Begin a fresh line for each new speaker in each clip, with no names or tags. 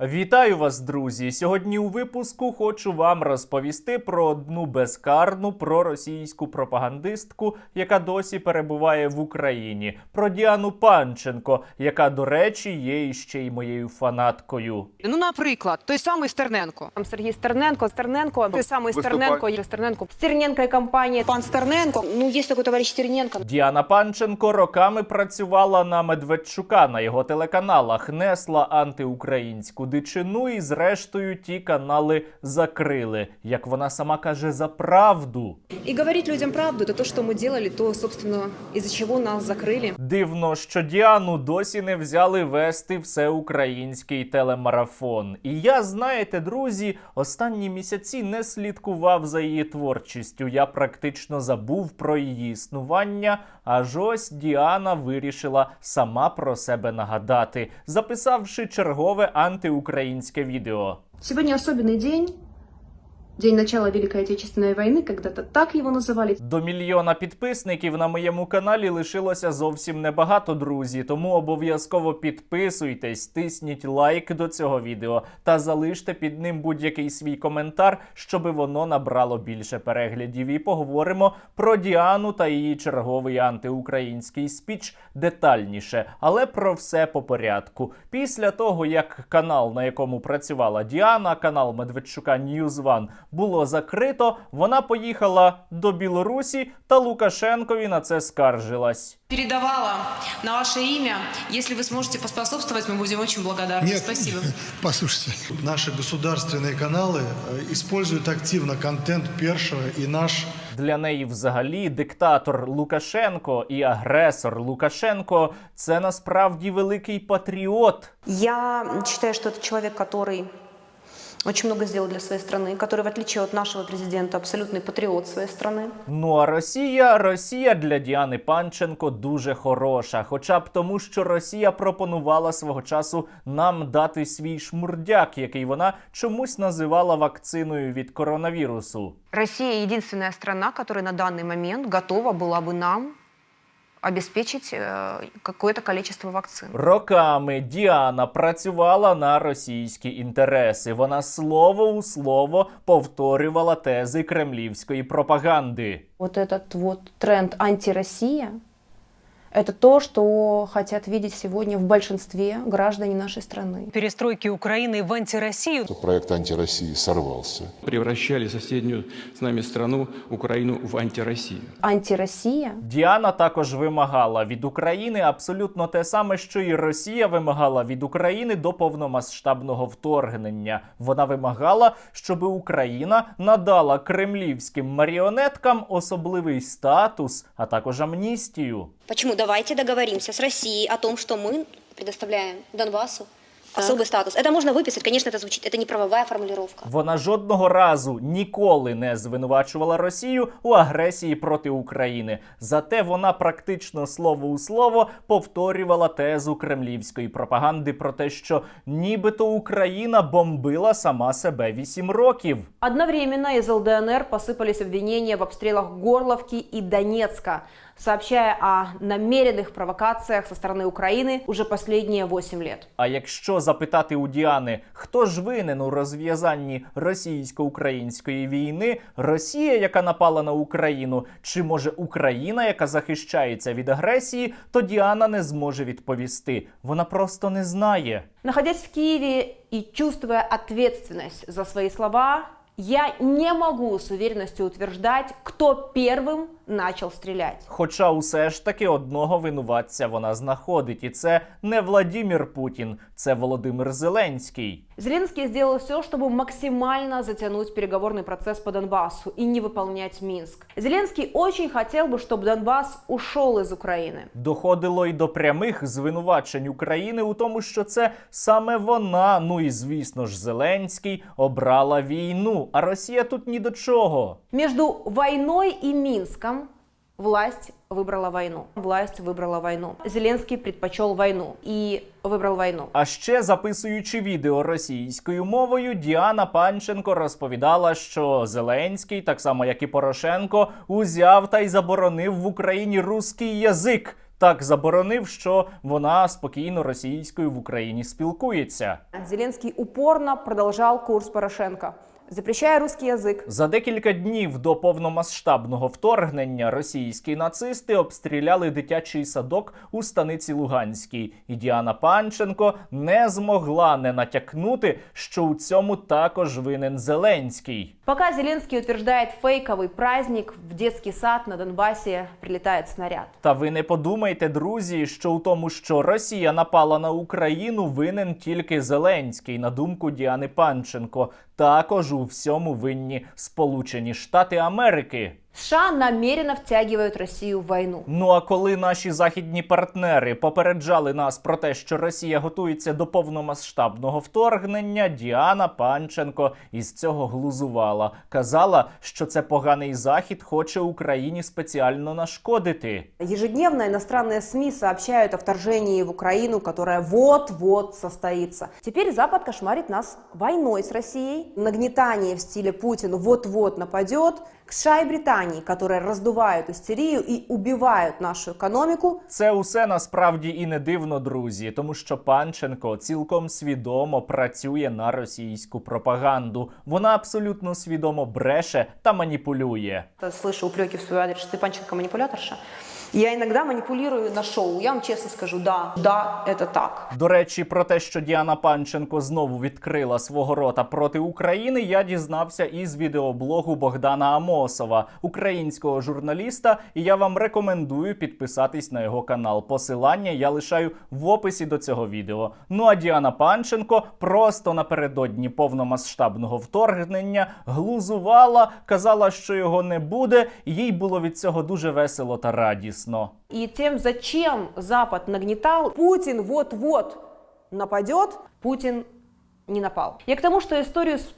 Вітаю вас, друзі! Сьогодні у випуску хочу вам розповісти про одну безкарну проросійську пропагандистку, яка досі перебуває в Україні, про Діану Панченко, яка, до речі, є іще й моєю фанаткою.
Ну, наприклад, той самий Стерненко.
Там Сергій Стерненко, Стерненко, той самий
Виступай.
Стерненко, Юрій Стерненко, Стерненко і компанія.
Пан Стерненко.
Ну, є такий товариш Стерненко.
Діана Панченко роками працювала на Медведчука на його телеканалах, несла антиукраїнську дичину, і зрештою ті канали закрили, як вона сама каже, за правду.
І говорити людям правду, то, що ми делали, то, собственно, із-за чого нас закрили.
Дивно, що Діану досі не взяли вести всеукраїнський телемарафон. І я, знаєте, друзі, останні місяці не слідкував за її творчістю. Я практично забув про її існування. Аж ось Діана вирішила сама про себе нагадати, записавши чергове антиукраїнське відео.
Сьогодні особливий день. День начала Великой Отечественной войны, когда-то так его называли.
До мільйона підписників на моєму каналі лишилося зовсім небагато, друзі. Тому обов'язково підписуйтесь, тисніть лайк до цього відео та залиште під ним будь-який свій коментар, щоби воно набрало більше переглядів. І поговоримо про Діану та її черговий антиукраїнський спіч детальніше, але про все по порядку. Після того, як канал, на якому працювала Діана, канал Медведчука News One, було закрито, вона поїхала до Білорусі та Лукашенкові на це скаржилась.
Передавала на ваше имя. Если вы сможете поспособствовать, мы будем очень благодарны.
Нет,
Спасибо.
послушайте.
Наши государственные каналы э, используют активно контент Першего и наш
Для неї взагалі диктатор Лукашенко і агресор Лукашенко це насправді великий патріот.
Я считаю, что это человек, который очень много сделал для своей страны, который, в отличие от нашего президента, абсолютный патриот своей страны.
Ну а Росія, Росія для Діани Панченко дуже хороша, хоча б тому, що Росія пропонувала свого часу нам дати свій шмурдяк, який вона чомусь називала вакциною від коронавірусу.
Россия единственная страна, которая на данный момент готова была бы нам обеспечить э, какое-то количество вакцин.
Роками Діана працювала на російські інтереси. Вона слово у слово повторювала тези кремлівської пропаганди.
Вот этот вот тренд антироссия – это то, что хотят видеть сегодня в большинстве граждане нашей страны.
перестройки Украины в антироссию.
проект антироссии сорвался.
превращали соседнюю с нами страну, Украину, в антироссию.
Антироссия
Діана також вимагала від України абсолютно те саме, що і Росія вимагала від України до повномасштабного вторгнення. Вона вимагала, щоб Україна надала кремлівським маріонеткам особливий статус, а також амністію.
Почему? Давайте договоримся с Россией о том, что мы предоставляем Донбассу особый статус. Это можно выписать, конечно, это звучит, это не правовая формулировка.
Вона жодного разу ніколи не звинувачувала Росію у агресії проти України. Зате вона практично слово у слово повторювала тезу кремлівської пропаганди про те, що нібито Україна бомбила сама себе вісім років.
Одновременно из ЛДНР посыпались обвинения в обстрелах Горловки и Донецка, сообщая о намеренных провокациях со стороны Украины уже последние 8 лет.
А якщо запитати у Діани, хто ж винен у розв'язанні російсько-української війни, Росія, яка напала на Україну, чи може Україна, яка захищається від агресії, то Діана не зможе відповісти. Вона просто не знає.
Находясь в Києві і чувствуя ответственность за свої слова, я не могу с уверенностью утверждать, кто первым начал стріляти.
Хоча усе ж таки одного винуватця вона знаходить, і це не Владімір Путін, це Володимир Зеленський.
Зеленский сделал все, чтобы максимально затянуть переговорный процесс по Донбассу и не выполнять Минск. Зеленский очень хотел бы, чтобы Донбасс ушел из Украины.
Доходило й до прямих звинувачень України у тому, що це саме вона, ну і звісно ж, Зеленський обрала війну. А Росія тут ні до чого.
Между войной и Минском власть выбрала войну. Власть выбрала войну. Зеленский предпочел войну и выбрал войну.
А ще записуючи відео російською мовою, Діана Панченко розповідала, що Зеленський, так само як і Порошенко, узяв та й заборонив в Україні руський язик. Так заборонив, що вона спокійно російською в Україні спілкується.
Зеленский упорно продолжал курс Порошенко, запрещая русский язык,
За декілька днів до повномасштабного вторгнення російські нацисти обстріляли дитячий садок у станиці Луганській, і Діана Панченко не змогла не натякнути, що у цьому також винен Зеленський.
Пока Зеленский утверждает фейковый праздник, в детский сад на Донбассе прилетает снаряд.
Та ви не подумайте, друзі, що у тому, що Росія напала на Україну, винен тільки Зеленський, на думку Діани Панченко. Також у всьому винні Сполучені Штати Америки.
США намеренно втягивают Россию в войну.
Ну а коли наші західні партнери попереджали нас про те, що Росія готується до повномасштабного вторгнення, Діана Панченко із цього глузувала. Казала, що це поганий захід хоче Україні спеціально нашкодити.
Ежедневно иностранные СМИ сообщают о вторжении в Украину, которое вот-вот состоится. Теперь Запад кошмарит нас войной с Россией. Нагнетание в стиле Путин вот-вот нападет. США и Британии, которые раздувают истерию и убивают нашу экономику.
Це усе насправді і не дивно, друзі, тому що Панченко цілком свідомо працює на російську пропаганду. Вона абсолютно свідомо бреше та маніпулює.
Слышу упреки в свой адрес, что ты Панченко манипуляторша. Я иногда манипулирую на шоу. Я вам честно скажу, да, да, это так.
До речі, про те, що Діана Панченко знову відкрила свого рота проти України, я дізнався із відеоблогу Богдана Амосова, українського журналіста. І я вам рекомендую підписатись на його канал. Посилання я лишаю в описі до цього відео. Ну а Діана Панченко просто напередодні повномасштабного вторгнення глузувала, казала, що його не буде, їй було від цього дуже весело та радісно.
И тем, зачем Запад нагнетал, Путин вот-вот нападет, Путин не напал. Я к тому, что историю с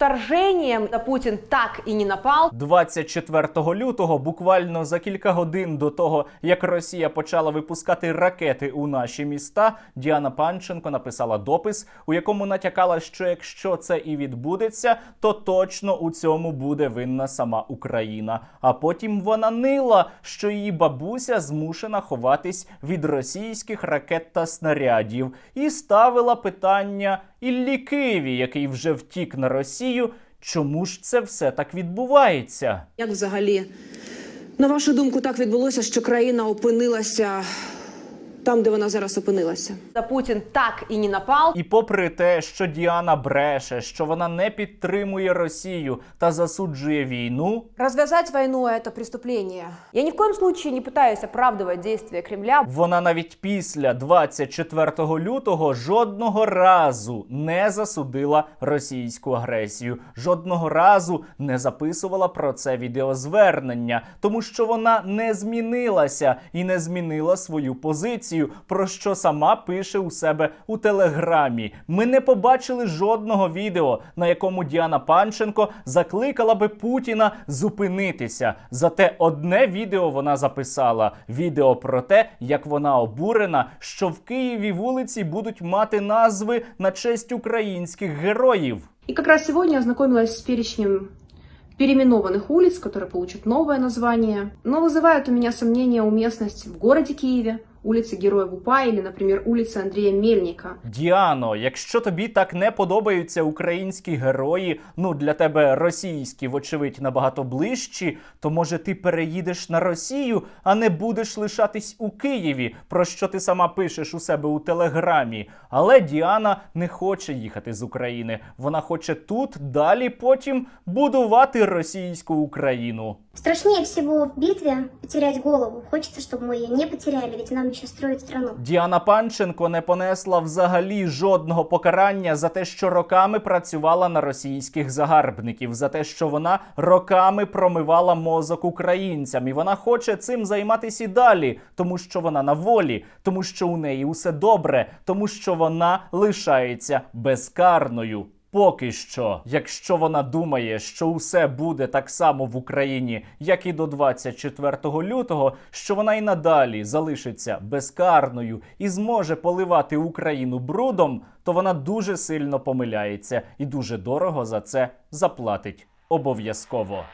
на Путин так и не напал,
24 лютого, буквально за кілька годин до того, як Росія почала випускати ракети у наші міста, Діана Панченко написала допис, у якому натякала, що якщо це і відбудеться, то точно у цьому буде винна сама Україна. А потім вона нила, що її бабуся змушена ховатись від російських ракет та снарядів, і ставила питання Іллі Києві, який вже втік на Росію. Чому ж це все так відбувається?
Як взагалі, на вашу думку, так відбулося, що країна опинилася там, де вона зараз опинилася?
да Путин так и не напал,
І попри те, що Діана бреше, що вона не підтримує Росію та засуджує війну,
Развязать войну – это преступление. Я ни в коем случае не пытаюсь оправдывать действия Кремля.
вона навіть після 24 лютого жодного разу не засудила російську агресію, жодного разу не записувала про це відеозвернення, тому що вона не змінилася і не змінила свою позицію, про що сама пише у себе у телеграмі. Ми не побачили жодного відео, на якому Діана Панченко закликала би Путіна зупинитися. Зате одне відео вона записала: відео про те, як вона обурена, що в Києві вулиці будуть мати назви на честь українських героїв.
И как раз сегодня я ознакомилась с перечнем переименованных улиц, которые получат новое название. Но вызывает у меня сомнение уместность в городе Киеве, улицы Героя УПА или, например, улицы Андрея Мельника.
Діано, якщо тобі так не подобаються українські герої, ну для тебе російські, вочевидь, набагато ближчі, то може ти переїдеш на Росію, а не будеш лишатись у Києві, про що ти сама пишеш у себе у телеграмі. Але Діана не хоче їхати з України. Вона хоче тут далі потім будувати російську Україну.
Страшнее всего в битве потерять голову. Хочется, чтобы мы ее не потеряли, ведь нам еще строить страну.
Діана Панченко не понесла взагалі жодного покарання за те, що роками працювала на російських загарбників, за те, що вона роками промивала мозок українцям, і вона хоче цим займатися і далі, тому що вона на волі, тому що у неї усе добре, тому що вона лишається безкарною. Поки що, якщо вона думає, що усе буде так само в Україні, як і до 24 лютого, що вона і надалі залишиться безкарною і зможе поливати Україну брудом, то вона дуже сильно помиляється і дуже дорого за це заплатить обов'язково.